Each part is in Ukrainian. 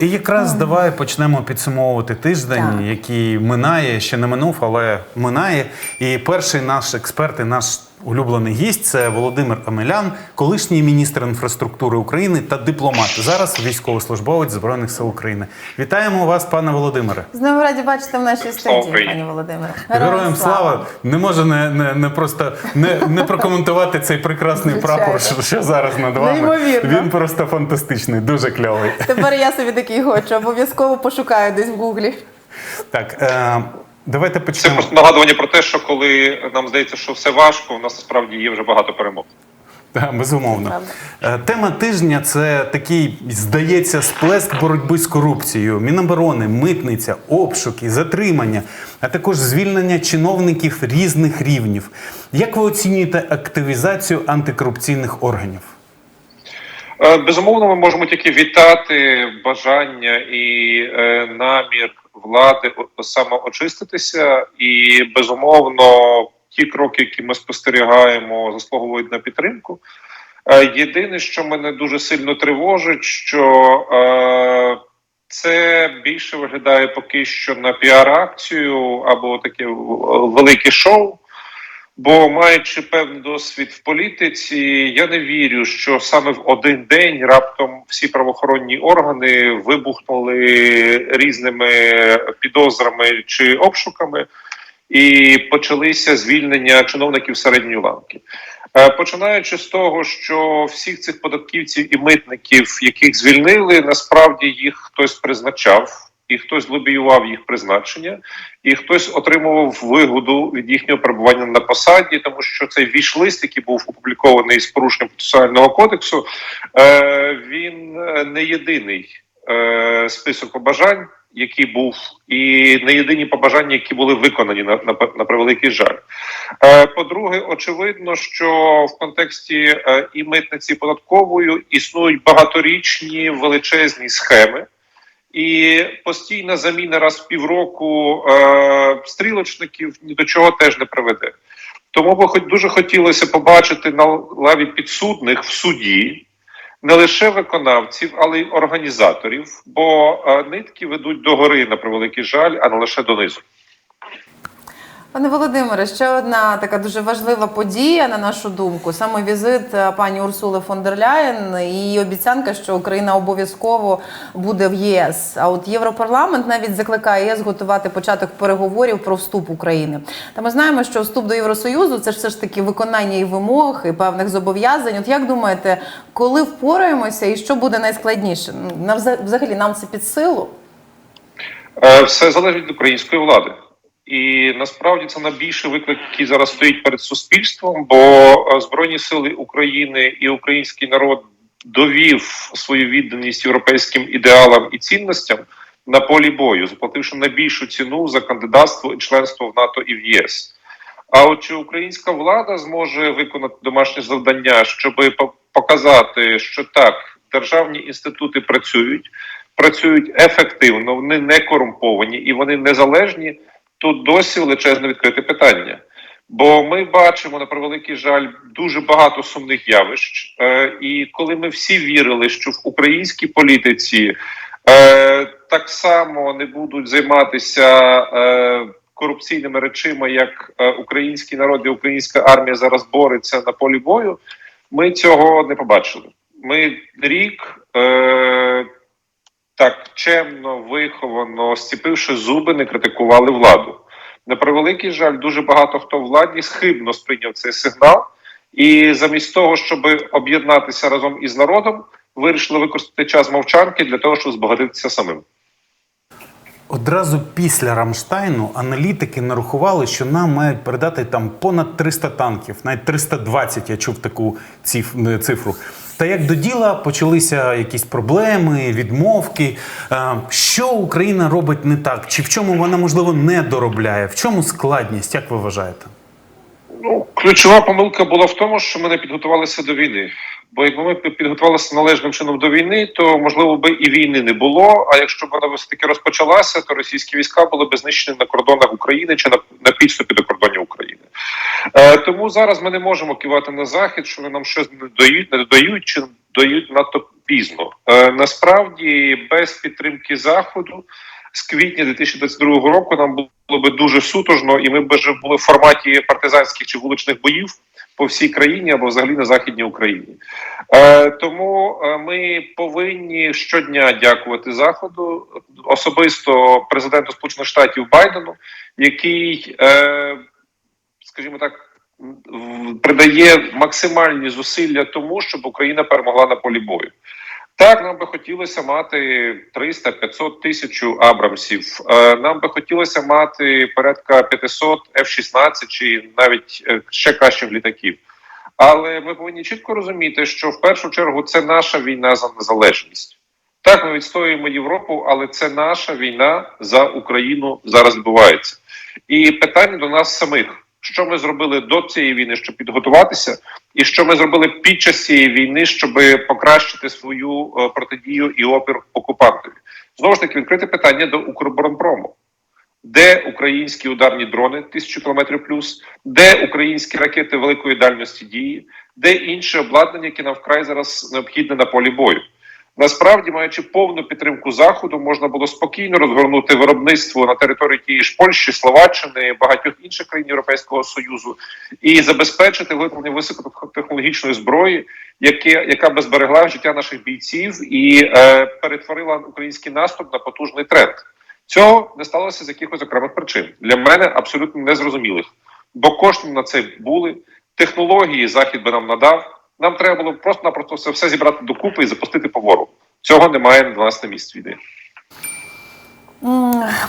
І якраз давай почнемо підсумовувати тиждень, Так. який минає, ще не минув, але минає. І перший наш експерт і наш улюблений гість це Володимир Амелян, колишній міністр інфраструктури України та дипломат. Зараз військовослужбовець Збройних сил України. Вітаємо вас, пане Володимире. Знову раді бачити в нашій студії, пані Володимире. Героям слава! Не можу не, не, не просто не, не прокоментувати цей прекрасний Звичайно. прапор, що, що зараз над вами. Неймовірно. Він просто фантастичний, дуже кльовий. Тепер я собі такий хочу, обов'язково пошукаю десь в гуглі. Так, е, давайте Це просто нагадування про те, що коли нам здається, що все важко, у нас насправді є вже багато перемог. Так, безумовно. Е, Тема тижня це такий, здається, сплеск боротьби з корупцією, міноборони, митниця, обшуки, затримання, а також звільнення чиновників різних рівнів. Як ви оцінюєте активізацію антикорупційних органів? Е, Безумовно, ми можемо тільки вітати бажання і е, намір влади самоочиститися, і безумовно, ті кроки, які ми спостерігаємо, заслуговують на підтримку. Е, Єдине, що мене дуже сильно тривожить, що е, це більше виглядає поки що на піар-акцію або таке велике шоу. Бо маючи певний досвід в політиці, я не вірю, що саме в один день раптом всі правоохоронні органи вибухнули різними підозрами чи обшуками, і почалися звільнення чиновників середньої ланки. Е, Починаючи з того, що всіх цих податківців і митників, яких звільнили, насправді їх хтось призначав, і хтось лобіював їх призначення і хтось отримував вигоду від їхнього перебування на посаді, тому що цей віш-лист, який був опублікований з порушенням процесуального кодексу, е, він е, не єдиний е, список побажань, який був, і не єдині побажання, які були виконані на, на, на превеликий жаль. Е, По-друге, очевидно, що в контексті е, і митниці і податковою існують багаторічні величезні схеми. І постійна заміна раз в півроку е, стрілочників ні до чого теж не приведе. Тому би хоч дуже хотілося побачити на лаві підсудних в суді не лише виконавців, але й організаторів, бо е, нитки ведуть до гори на превеликий жаль, а не лише донизу. Пане Володимире, ще одна така дуже важлива подія, на нашу думку, саме візит е, пані Урсули фон дер Ляєн і обіцянка, що Україна обов'язково буде в ЄС. А от Європарламент навіть закликає ЄС готувати початок переговорів про вступ України. Та ми знаємо, що вступ до Євросоюзу це ж все ж таки виконання і вимог і певних зобов'язань. От як думаєте, коли впораємося і що буде найскладніше? Взагалі нам це під силу? Е, Все залежить від української влади. І насправді це найбільший виклик, який зараз стоїть перед суспільством, бо е, Збройні сили України і український народ довів свою відданість європейським ідеалам і цінностям на полі бою, заплативши найбільшу ціну за кандидатство і членство в НАТО і в ЄС. А от чи українська влада зможе виконати домашнє завдання, щоб показати, що так, державні інститути працюють, працюють ефективно, вони не корумповані і вони незалежні, тут досі величезне відкрите питання. Бо ми бачимо на превеликий жаль дуже багато сумних явищ. Е, і коли ми всі вірили, що в українській політиці е, так само не будуть займатися е, корупційними речима, як е, український народ і українська армія зараз бореться на полі бою, ми цього не побачили. Ми рік е, так чемно, виховано, стіпивши зуби, не критикували владу. На превеликий жаль, дуже багато хто владі схибно сприйняв цей сигнал, і замість того, щоб об'єднатися разом із народом, вирішили використати час мовчанки для того, щоб збагатитися самим. Одразу після Рамштайну аналітики нарахували, що нам мають передати там понад 300 танків, навіть 320, я чув таку цифру. Та як до діла почалися якісь проблеми, відмовки. Е, Що Україна робить не так? Чи в чому вона можливо не доробляє? В чому складність? Як ви вважаєте? Ну, ключова помилка була в тому, що ми не підготувалися до війни. Бо якби ми підготувалися належним чином до війни, то можливо би і війни не було. А якщо б вона все таки розпочалася, то російські війська були б знищені на кордонах України чи на, на підступі до кордонів України. Е, тому зараз ми не можемо кивати на захід, що вони нам щось не додають, не додають чи дають надто пізно. Е, насправді, без підтримки заходу з квітня 2022 року нам було би дуже сутужно, і ми б вже були в форматі партизанських чи вуличних боїв по всій країні або взагалі на західній Україні. Е, тому е, ми повинні щодня дякувати заходу, особисто президенту Сполучених Штатів Байдену, який, е, скажімо так, придає максимальні зусилля тому, щоб Україна перемогла на полі бою. Так, нам би хотілося мати 300-500 тисяч абрамсів. Е, Нам би хотілося мати порядка 500 F-16 чи навіть е, ще кращих літаків. Але ми повинні чітко розуміти, що в першу чергу це наша війна за незалежність. Так, ми відстоюємо Європу, але це наша війна за Україну зараз відбувається. І питання до нас самих: що ми зробили до цієї війни, щоб підготуватися, і що ми зробили під час цієї війни, щоб покращити свою е, протидію і опір окупантові. Знову ж таки, відкрите питання до Укроборонпрому. Де українські ударні дрони 1000 км плюс, де українські ракети великої дальності дії, де інше обладнання, яке нам вкрай зараз необхідне на полі бою. Насправді, маючи повну підтримку заходу, можна було спокійно розгорнути виробництво на території тієї ж Польщі, Словаччини, багатьох інших країн Європейського союзу і забезпечити виготовлення високотехнологічної зброї, яке яка би зберегла життя наших бійців і е, перетворила український наступ на потужний тренд. Цього не сталося з якихось окремих причин для мене абсолютно незрозумілих, бо кошти на це були. Технології захід би нам надав. Нам треба було просто-напросто все, все зібрати докупи і запустити по. Цього немає на 12 місць війни.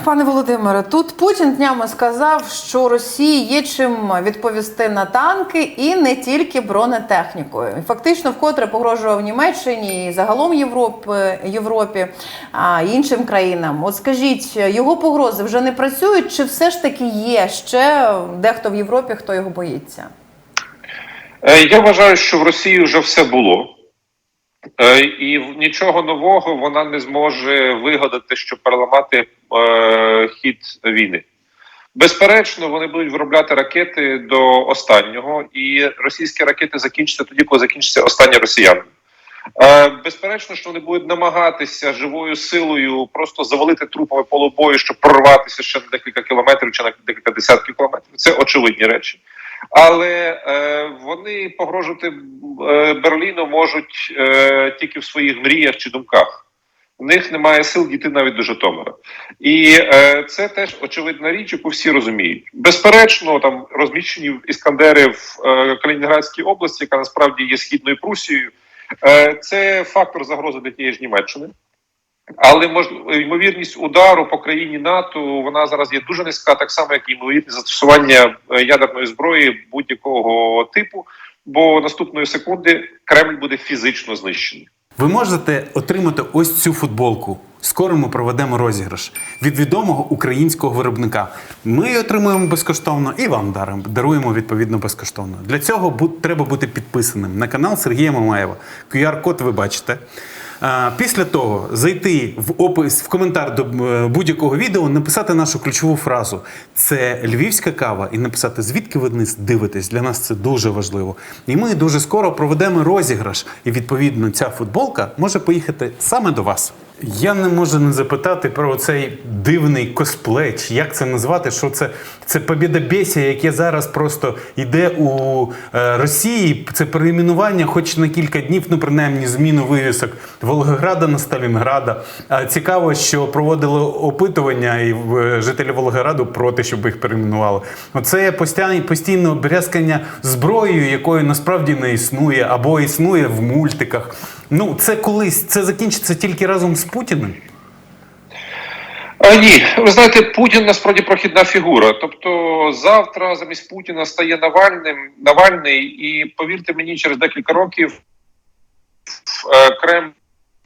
Пане Володимире, тут Путін днями сказав, що Росії є чим відповісти на танки і не тільки бронетехнікою. Фактично, вкотре погрожував Німеччині і загалом Європи, Європі а іншим країнам. От скажіть, його погрози вже не працюють, чи все ж таки є ще дехто в Європі, хто його боїться? Е, Я вважаю, що в Росії вже все було. Е, І нічого нового вона не зможе вигадати, щоб переламати е, хід війни. Безперечно, вони будуть виробляти ракети до останнього, і російські ракети закінчаться тоді, коли закінчиться останні росіяни. Безперечно, що вони будуть намагатися живою силою просто завалити трупами поле бою, щоб прорватися ще на декілька кілометрів чи на декілька десятків кілометрів. Це очевидні речі. Але е, вони погрожувати е, Берліну можуть е, тільки в своїх мріях чи думках. У них немає сил дійти навіть до Житомира. І е, це теж очевидна річ, яку всі розуміють. Безперечно, там розміщені іскандери в е, Калінінградській області, яка насправді є східною Прусією. Е, це фактор загрози для тієї ж Німеччини. Але мож, ймовірність удару по країні НАТО вона зараз є дуже низька, так само як і ймовірність застосування е, ядерної зброї будь-якого типу. Бо наступної секунди Кремль буде фізично знищений. Ви можете отримати ось цю футболку. Скоро ми проведемо розіграш від відомого українського виробника. Ми її отримуємо безкоштовно і вам даримо, даруємо відповідно безкоштовно. Для цього треба бути підписаним на канал Сергія Мамаєва. QR-код ви бачите. Після того зайти в опис в коментар до е, будь-якого відео, написати нашу ключову фразу це львівська кава, і написати звідки ви нас дивитесь. Для нас це дуже важливо. І ми дуже скоро проведемо розіграш. І відповідно ця футболка може поїхати саме до вас. Я не можу не запитати про цей дивний косплей, чи як це назвати, що це, це побєдобєсія, яке зараз просто йде у е, Росії. Це перейменування, хоч на кілька днів, ну принаймні зміну вивісок Волгограда на Сталінграда. А цікаво, що проводили опитування і е, жителі Волгограду проти, щоб їх перейменували. Оце постійне брязкання зброєю, якої насправді не існує, або існує в мультиках. Ну, це колись це закінчиться тільки разом з Путіним. А, ні, ви знаєте, Путін насправді прохідна фігура. Тобто завтра замість Путіна стає Навальним Навальний, і повірте мені, через декілька років е, Кремль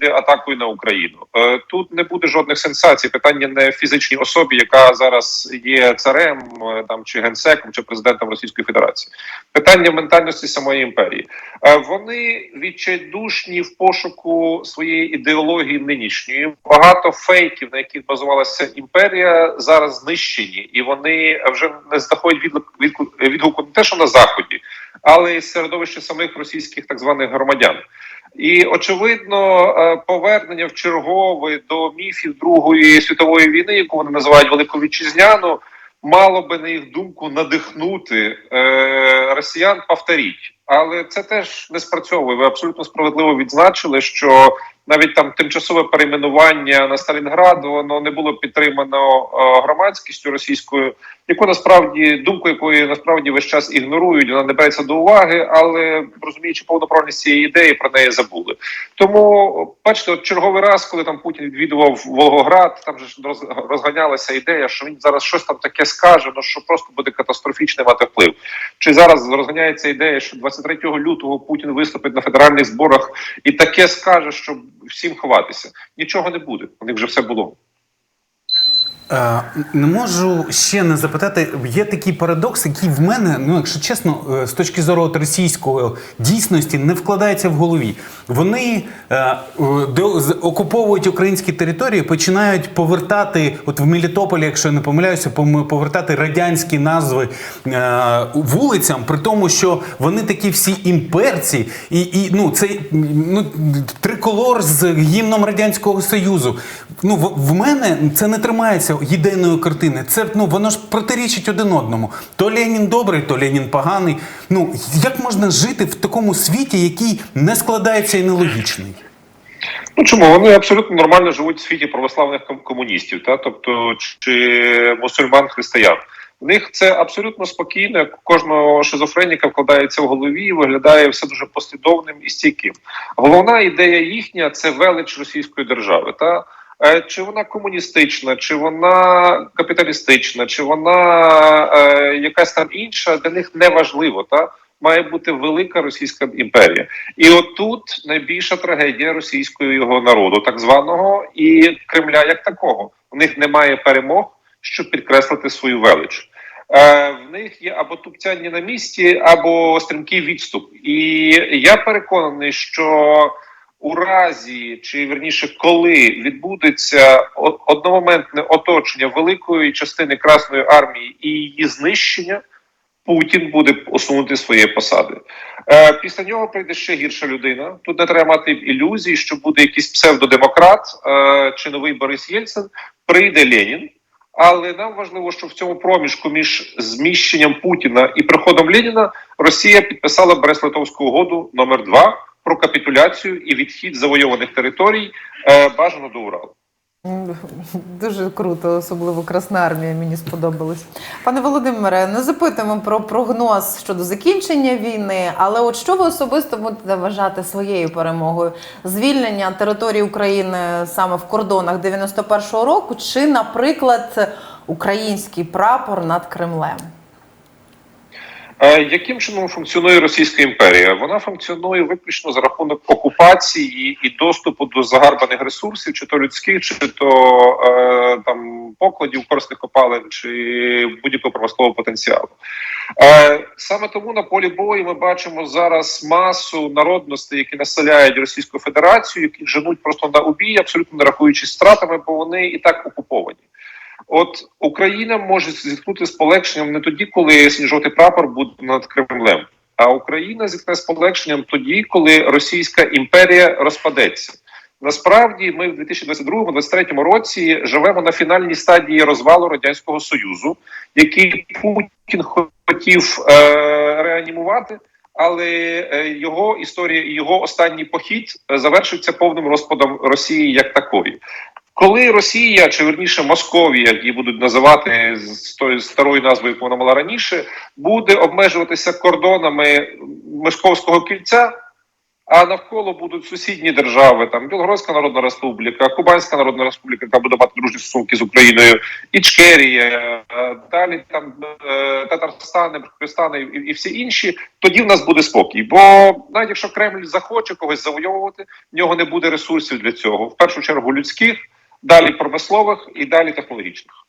атакою на Україну. Е, Тут не буде жодних сенсацій. Питання не в фізичній особі, яка зараз є царем е, там чи генсеком, чи президентом Російської Федерації. Питання в ментальності самої імперії. Е, Вони відчайдушні в пошуку своєї ідеології нинішньої. Багато фейків, на яких базувалася імперія, зараз знищені, і вони вже не знаходять відгук- відгук- відгуку не те, що на заході, але й середовище самих російських так званих громадян. І очевидно, е, повернення в чергове до міфів Другої світової війни, яку вони називають Велику Вітчизняну, мало би на їх думку надихнути е, росіян повторіть. Але це теж не спрацьовує. Ви абсолютно справедливо відзначили, що навіть там тимчасове перейменування на Сталінград воно не було підтримано е, громадськістю російською, яку насправді думку якої насправді весь час ігнорують, вона не береться до уваги, але розуміючи повноправність цієї ідеї, про неї забули. Тому бачите, от черговий раз, коли там Путін відвідував Волгоград, там же розганялася ідея, що він зараз щось там таке скаже, ну що просто буде катастрофічно мати вплив. Чи зараз розганяється ідея, що 23 лютого Путін виступить на федеральних зборах і таке скаже, що всім ховатися? Нічого не буде. У них вже все було. Е, Не можу ще не запитати. Є такий парадокс, який в мене, ну якщо чесно, е, з точки зору от російської дійсності не вкладається в голові. Вони е, окуповують українські території, починають повертати, от в Мелітополі, якщо я не помиляюся, повертати радянські назви е, вулицям, при тому, що вони такі всі імперці, і, і ну цей ну триколор з гімном радянського союзу. Ну в, в мене це не тримається єдиної картини. Це ну воно ж протирічить один одному. То Ленін добрий, то Ленін поганий. Ну як можна жити в такому світі, який не складається і нелогічний? Ну чому вони абсолютно нормально живуть в світі православних комуністів, та тобто чи мусульман християн. В них це абсолютно спокійно. Кожного шизофреніка вкладається в голові і виглядає все дуже послідовним і стійким. Головна ідея їхня це велич російської держави. Та чи вона комуністична, чи вона капіталістична, чи вона е, якась там інша, для них не важливо. Та має бути велика російська імперія. І отут найбільша трагедія російського його народу, так званого, і Кремля як такого. У них немає перемог, щоб підкреслити свою велич. Е, в них є або тупцяння на місці, або стрімкий відступ. І я переконаний, що у разі, чи верніше, коли відбудеться одномоментне оточення великої частини Красної армії і її знищення, Путін буде усунути свої посади. Е, після нього прийде ще гірша людина. Тут не треба мати ілюзій, що буде якийсь псевдодемократ е, чи новий Борис Єльцин. Прийде Ленін. Але нам важливо, що в цьому проміжку між зміщенням Путіна і приходом Леніна Росія підписала Брест-Литовську угоду номер 2 про капітуляцію і відхід завойованих територій е, бажано до Уралу. Дуже круто, особливо Красна армія мені сподобалось. Пане Володимире, не запитуємо про прогноз щодо закінчення війни, але от що ви особисто будете вважати своєю перемогою? Звільнення території України саме в кордонах 91-го року, чи, наприклад, український прапор над Кремлем? Е, Яким чином функціонує Російська імперія? Вона функціонує виключно за рахунок окупації і доступу до загарбаних ресурсів, чи то людських, чи то е, там покладів корисних копалин, чи будь-якого промислового потенціалу. Е, саме тому на полі бою ми бачимо зараз масу народностей, які населяють Російську Федерацію, які женуть просто на убій, абсолютно не рахуючись стратами, бо вони і так окуповані. От Україна може зіткнути з полегшенням не тоді, коли сніжовий прапор буде над Кремлем, а Україна зіткне з полегшенням тоді, коли Російська імперія розпадеться. Насправді, ми в 2022-2023 році живемо на фінальній стадії розвалу радянського союзу, який Путін хотів е, реанімувати. Але е, його історія і його останній похід е, завершився повним розпадом Росії як такої. Коли Росія, чи верніше Московія, як її будуть називати з тої старої назви, яку вона мала раніше, буде обмежуватися кордонами Московського кільця, а навколо будуть сусідні держави, там Білгородська Народна Республіка, Кубанська Народна Республіка, яка буде мати дружні стосунки з Україною, Ічкерія, е, далі там е, Татарстани, Киргизстани і, і всі інші. Тоді в нас буде спокій. Бо навіть якщо Кремль захоче когось завойовувати, в нього не буде ресурсів для цього. В першу чергу людських, далі промислових і далі технологічних.